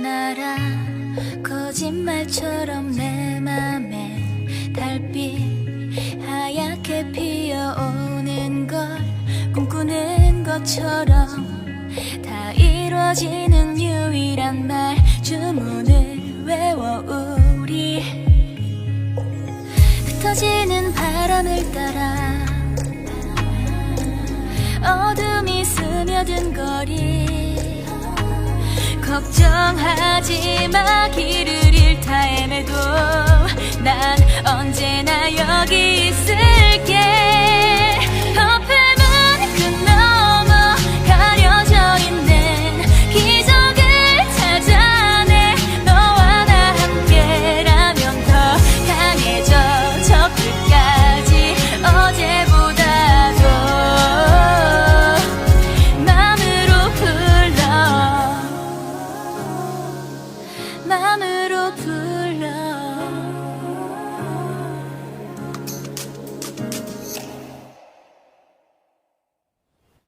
날아 거짓말처럼 내 맘에 달빛 하얗게 피어오는 걸 꿈꾸는 것처럼 다 이루어지는 유일한 말 주문을 외워 우리 흩어지는 바 람을 따라 어둠이 스며든 거리. 걱정하지 마 맘으로 불러.